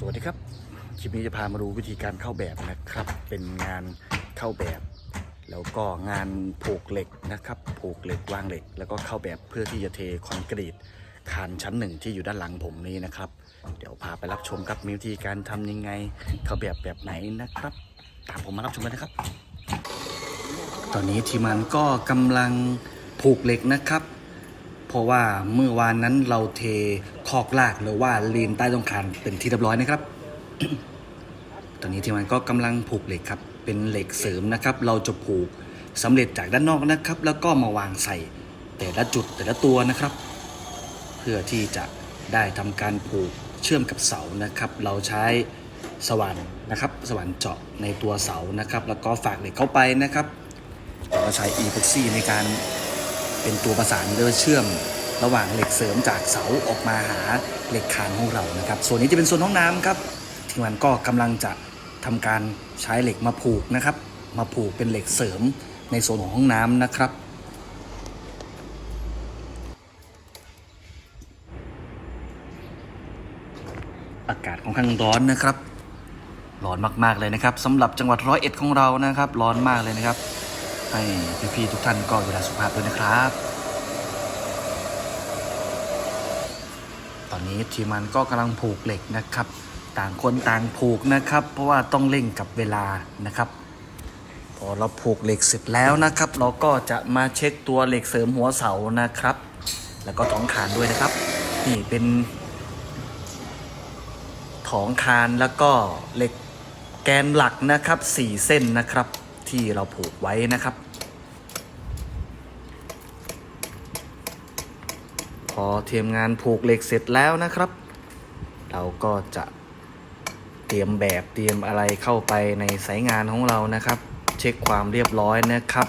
สวัสดีครับ คลิปนี้จะพามาดูวิธีการเข้าแบบนะครับ เป็นงานเข้าแบบ แล้วก็งานผูกเหล็กนะครับผูกเหล็กวางเหล็ก แล้วก็เข้าแบบเพื่อที่จะเทคอนกรีตคานชั้นหนึ่งที่อยู่ด้านหลังผมนี้นะครับ เดี๋ยวพาไปรับชมครับมีวิธีการทำยังไง เข้าแบบแบบไหนนะครับ ตามผมมารับชมกันนะครับ ตอนนี้ทีมงานก็กำลังผูกเหล็กนะครับ เพราะว่าเมื่อวานนั้นเราเท คอกลากหรือว่าลีนใต้ตรงคานเป็นที่เรียบร้อยนะครับ ตอนนี้ทีมงานก็กำลังผูกเหล็กครับ เป็นเหล็กเสริมนะครับ เราจะผูกสำเร็จจากด้านนอกนะครับ แล้วก็มาวางใส่แต่ละจุดแต่ละตัวนะครับ เพื่อที่จะได้ทำการผูกเชื่อมกับเสานะครับ เราใช้สว่านนะครับ สว่านเจาะในตัวเสานะครับ แล้วก็ฝากเหล็กเข้าไปนะครับเราใช้ e p o x y ในการเป็นตัวประสานเลือเชื่อม ระหว่างเหล็กเสริมจากเสาออกมาหาเหล็กคานของเรานะครับ ส่วนนี้จะเป็นส่วนห้องน้ำครับทีมงานก็กำลังจะทำการใช้เหล็กมาผูกนะครับ มาผูกเป็นเหล็กเสริมในโซนของห้องน้ำนะครับอากาศค่อนข้างร้อนนะครับ ร้อนมากๆเลยนะครับสำหรับจังหวัดร้อยเอ็ดของเรานะครับ ร้อนมากเลยนะครับ ให้พี่ๆทุกท่านก็ดูแลสุขภาพด้วยนะครับ อนนี้ทีมงานก็กำลังผูกเหล็กนะครับ ต่างคนต่างผูกนะครับ เพราะว่าต้องเร่งกับเวลานะครับ พอเราผูกเหล็กเสร็จแล้วนะครับ เราก็จะมาเช็คตัวเหล็กเสริมหัวเสานะครับ แล้วก็ท้องคานด้วยนะครับ นี่เป็นถองคานแล้วก็เหล็กแกนหลักนะครับ 4 เส้นนะครับ ที่เราผูกไว้นะครับ อเทียมงานผูกเหล็กเสร็จแล้วนะครับ เราก็จะเตรียมแบบเตรียมอะไรเข้าไปในสายงานของเรานะครับ เช็คความเรียบร้อยนะครับ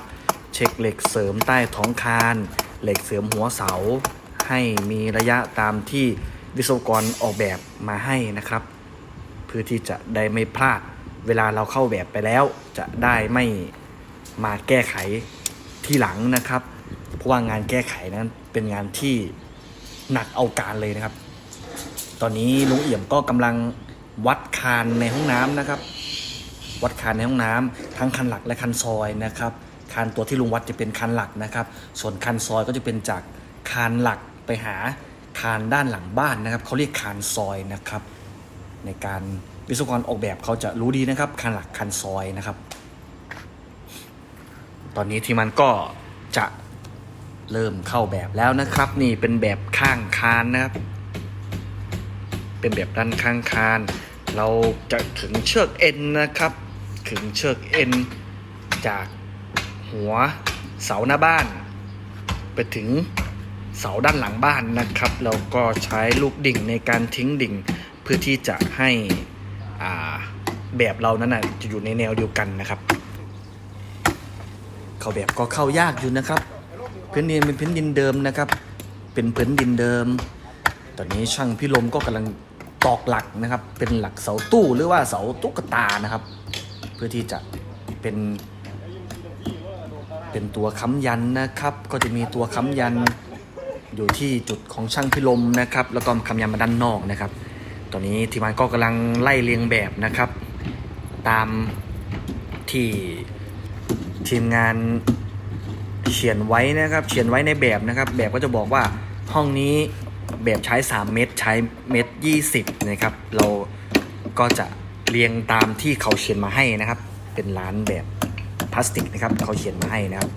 เช็คเหล็กเสริมใต้ท้องคานเหล็กเสริมหัวเสา ให้มีระยะตามที่วิศวกรออกแบบมาให้นะครับ เพื่อที่จะได้ไม่พลาดเวลาเราเข้าแบบไปแล้วจะได้ไม่มาแก้ไขที่หลังนะครับ เพราะว่างานแก้ไขนั้นเป็นงานที่ หนักเอาการเลยนะครับ ตอนนี้ลุงเอี่ยมก็กำลังวัดคานในห้องน้ำนะครับ วัดคานในห้องน้ำทั้งคันหลักและคันซอยนะครับคานตัวที่ลุงวัดจะเป็นคันหลักนะครับ ส่วนคันซอยก็จะเป็นจากคานหลักไปหาคานด้านหลังบ้านนะครับเขาเรียกคานซอยนะครับ ในการวิศวกรออกแบบเขาจะรู้ดีนะครับคันหลักคันซอยนะครับ ตอนนี้ทีมมันก็ เริ่มเข้าแบบแล้วนะครับ นี่เป็นแบบข้างคานนะครับ เป็นแบบด้านข้างคาน เราจะขึงเชือกเอ็นนะครับขึงเชือกเอ็นจากหัวเสาหน้าบ้าน ไปถึงเสาด้านหลังบ้านนะครับเราก็ใช้ลูกดิ่งในการทิ้งดิ่ง เพื่อที่จะให้แบบเรานั้นนะจะอยู่ในแนวเดียวกันนะครับ เข้าแบบก็เข้ายากอยู่นะครับ พื้นดินเป็นพื้นดินเดิมนะครับ เป็นพื้นดินเดิม ตอนนี้ช่างพี่ลมก็กำลังตอกหลักนะครับ เป็นหลักเสาตู้หรือว่าเสาตุ๊กตานะครับ เพื่อที่จะเป็น เป็นตัวค้ำยันนะครับ ก็จะมีตัวค้ำยันอยู่ที่จุดของช่างพิลมนะครับ แล้วก็ค้ำยันมาด้านนอกนะครับ ตอนนี้ทีมงานก็กำลังไล่เรียงแบบนะครับ ตามที่ทีมงาน เขียนไว้นะครับ เขียนไว้ในแบบนะครับ แบบก็จะบอกว่าห้องนี้แบบใช้ 3 เมตรใช้เมตร20นะครับ เราก็จะเรียงตามที่เขาเขียนมาให้นะครับ เป็นร้านแบบพลาสติกนะครับ เขาเขียนมาให้นะครับ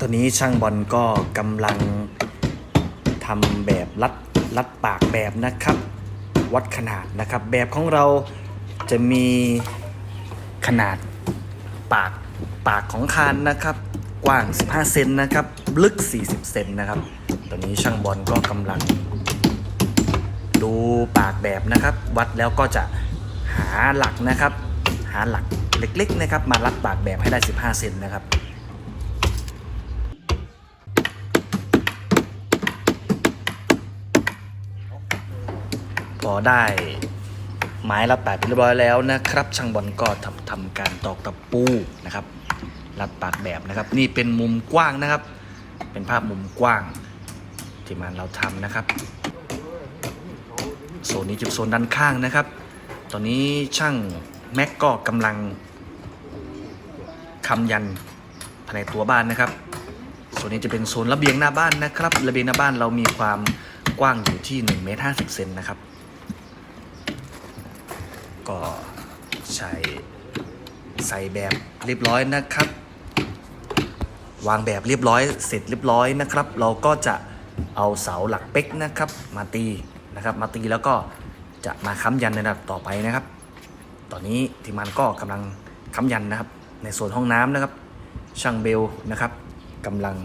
ตอนนี้ช่างบอลก็กำลังทำแบบรัดรัดปากแบบนะครับ วัดขนาดนะครับ แบบของเราจะมีขนาดปากปากของคานนะครับ กว้าง 15 เซนนะครับ ลึก 40 เซนนะครับ ตอนนี้ช่างบอลก็กำลัง ดูปากแบบนะครับ วัดแล้วก็จะหาหลักนะครับ หาหลักเล็กๆนะครับ มารัดปากแบบให้ได้ 15 เซนนะครับพอได้ไม้รัดปากเป็นเรียบร้อยแล้วนะครับ ช่างบอลก็ทำทำการตอกตะปูนะครับ รัดปากแบบนะครับ นี่เป็นมุมกว้างนะครับ เป็นภาพมุมกว้าง ที่มันเราทำนะครับโซนนี้จะเป็นโซนด้านข้างนะครับ ตอนนี้ช่างแม็กก็กำลังคำยันภายในตัวบ้านนะครับส่วนนี้จะเป็นโซนระเบียงหน้าบ้านนะครับระเบียงหน้าบ้านเรามีความกว้างอยู่ที่1เมตร50เซนนะครับ ก็ใช้ใส่แบบเรียบร้อยนะครับ วางแบบเรียบร้อยเสร็จเรียบร้อยนะครับ เราก็จะเอาเสาหลักเป๊กนะครับ มาตีนะครับ มาตีแล้วก็จะมาค้ำยันในระดับต่อไปนะครับ ตอนนี้ทีมงานก็กำลังค้ำยันนะครับ ในส่วนห้องน้ำนะครับ ช่างเบลนะครับกำลัง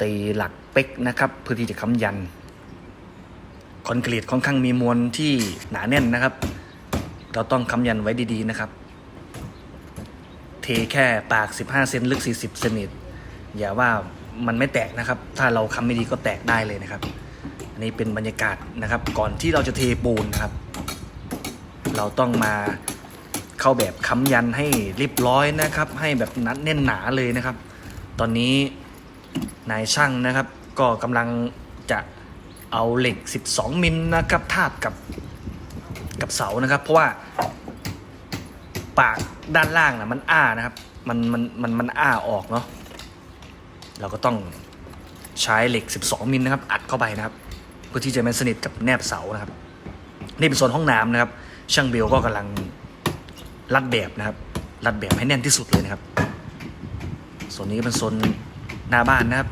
ตีหลักเป๊กนะครับ เพื่อที่จะค้ำยันคอนกรีตค่อนข้างมีมวลที่หนาแน่นนะครับ เราต้องค้ำยันไว้ดีๆนะครับ เทแค่ปาก 15 เซนลึก 40 เซนนิ อย่าว่ามันไม่แตกนะครับ ถ้าเราค้ำไม่ดีก็แตกได้เลยนะครับ อันนี้เป็นบรรยากาศนะครับ ก่อนที่เราจะเทปูนนะครับ เราต้องมาเข้าแบบค้ำยันให้เรียบร้อยนะครับ ให้แบบนัดแน่นหนาเลยนะครับ ตอนนี้นายช่างนะครับ ก็กำลังจะเอาเหล็ก 12 มิลนะครับทาบกับกับเสานะครับ เพราะว่าปากด้านล่างนะมันอ้านะครับ มันมันมันมันอ้าออกเนาะ เราก็ต้องใช้เหล็ก 12 มิลนะครับ อัดเข้าไปนะครับ เพื่อที่จะไม่สนิทกับแนบเสานะครับ นี่เป็นโซนห้องน้ำนะครับ ช่างเบลก็กำลังรัดแบบนะครับ รัดแบบให้แน่นที่สุดเลยนะครับส่วนนี้เป็นโซนหน้าบ้านนะครับ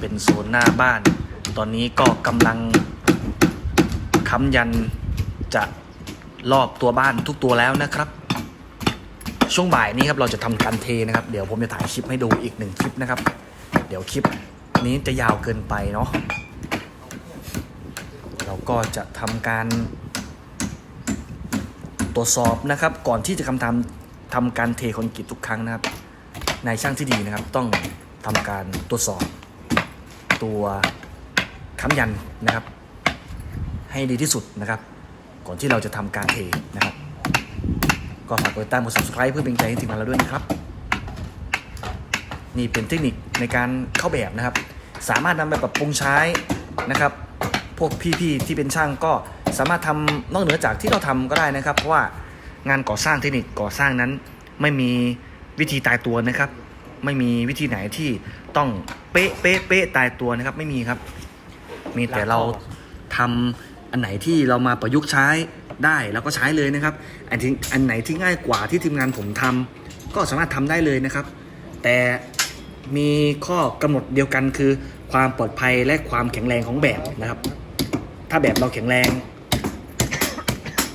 เป็นโซนหน้าบ้าน ตอนนี้ก็กำลังค้ำยันจะรอบตัวบ้านทุกตัวแล้วนะครับ ช่วงบ่ายนี้ครับเราจะทำการเทนะครับ เดี๋ยวผมจะถ่ายคลิปให้ดูอีกหนึ่งคลิปนะครับ เดี๋ยวคลิปนี้จะยาวเกินไปเนาะเราก็จะทำการ ตรวจสอบนะครับ ก่อนที่จะทำทำทำการเทคอนกรีตทุกครั้งนะครับนายช่างที่ดีนะครับ ต้องทำการตรวจสอบตัวค้ำยันนะครับ ให้ดีที่สุดนะครับ ก่อนที่เราจะทำการเทนะครับ ก็ฝากกดติดตามกด subscribe เพื่อเป็นกำลังใจให้ทีมงานเราด้วยนะครับ นี่เป็นเทคนิคในการเข้าแบบนะครับ สามารถนำไปปรับปรุงใช้นะครับ พวกพี่ๆที่เป็นช่างก็สามารถทำนอกเหนือจากที่เราทำก็ได้นะครับ เพราะว่างานก่อสร้างเทคนิคก่อสร้างนั้นไม่มีวิธีตายตัวนะครับ ไม่มีวิธีไหนที่ต้องเป๊ะเป๊ะเป๊ะตายตัวนะครับ ไม่มีครับ มีแต่เราทำอันไหนที่เรามาประยุกต์ใช้ ได้เราก็ใช้เลยนะครับ อันที่อันไหนที่ง่ายกว่าที่ทีมงานผมทำก็สามารถทำได้เลยนะครับ แต่มีข้อกำหนดเดียวกันคือ ความปลอดภัยและความแข็งแรงของแบบนะครับ ถ้าแบบเราแข็งแรง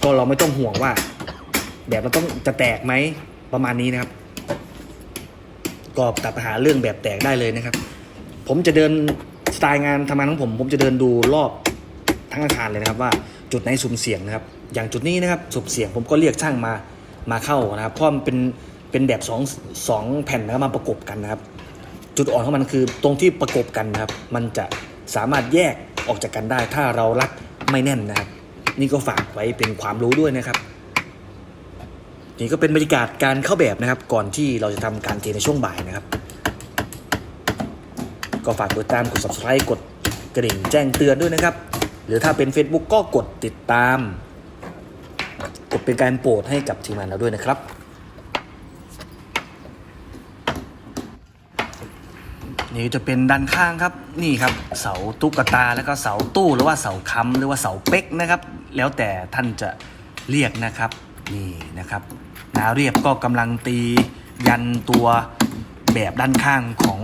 ก็เราไม่ต้องห่วงว่า แบบเราต้องจะแตกไหมประมาณนี้นะครับก็ตัดปัญหาเรื่องแบบแตกได้เลยนะครับ ผมจะเดินสไตล์งานทำงานของผม ผมจะเดินดูรอบทั้งอาคารเลยนะครับว่าจุดไหนสุ่มเสี่ยงนะครับ อย่างจุดนี้นะครับสุ่มเสียงผมก็เรียกช่างมามาเข้านะครับเพราะมันเป็นเป็นแบบสองสองแผ่นนะครับมาประกบกันนะครับ จุดอ่อนของมันคือตรงที่ประกบกันนะครับ มันจะสามารถแยกออกจากกันได้ ถ้าเรารัดไม่แน่นนะครับ นี่ก็ฝากไว้เป็นความรู้ด้วยนะครับ นี่ก็เป็นบรรยากาศการเข้าแบบนะครับ ก่อนที่เราจะทำการเทในช่วงบ่ายนะครับ ก็ฝากกดติดตามกด subscribe กดกระดิ่งแจ้งเตือนด้วยนะครับ หรือถ้าเป็น Facebook ก็กดติดตาม เป็นการโปรดให้กับทีมงานเราด้วยนะครับ นี่จะเป็นด้านข้างครับนี่ครับเสาตุ๊กตาแล้วก็เสาตู้หรือว่าเสาค้ำหรือว่าเสาเป๊กนะครับ แล้วแต่ท่านจะเรียกนะครับนี่นะครับนาเรียบก็กำลังตียันตัวแบบด้านข้างของ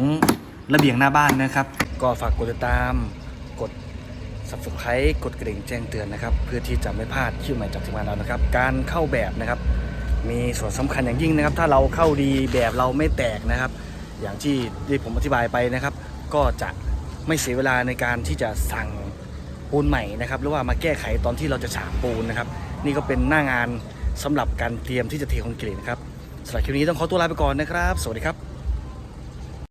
ระเบียงหน้าบ้านนะครับ ก็ฝากกดติดตาม subscribe กดกระดิ่งแจ้งเตือนนะครับ เพื่อที่จะไม่พลาดคลิปใหม่จากทีมงานเรานะครับ การเข้าแบบนะครับ มีส่วนสำคัญอย่างยิ่งนะครับ ถ้าเราเข้าดีแบบเราไม่แตกนะครับ อย่างที่ที่ผมอธิบายไปนะครับ ก็จะไม่เสียเวลาในการที่จะสั่งปูนใหม่นะครับหรือว่ามาแก้ไขตอนที่เราจะฉาบปูนนะครับ นี่ก็เป็นหน้างานสำหรับการเตรียมที่จะเทคอนกรีตนะครับสำหรับคลิปนี้ต้องขอตัวลาไปก่อนนะครับ สวัสดีครับ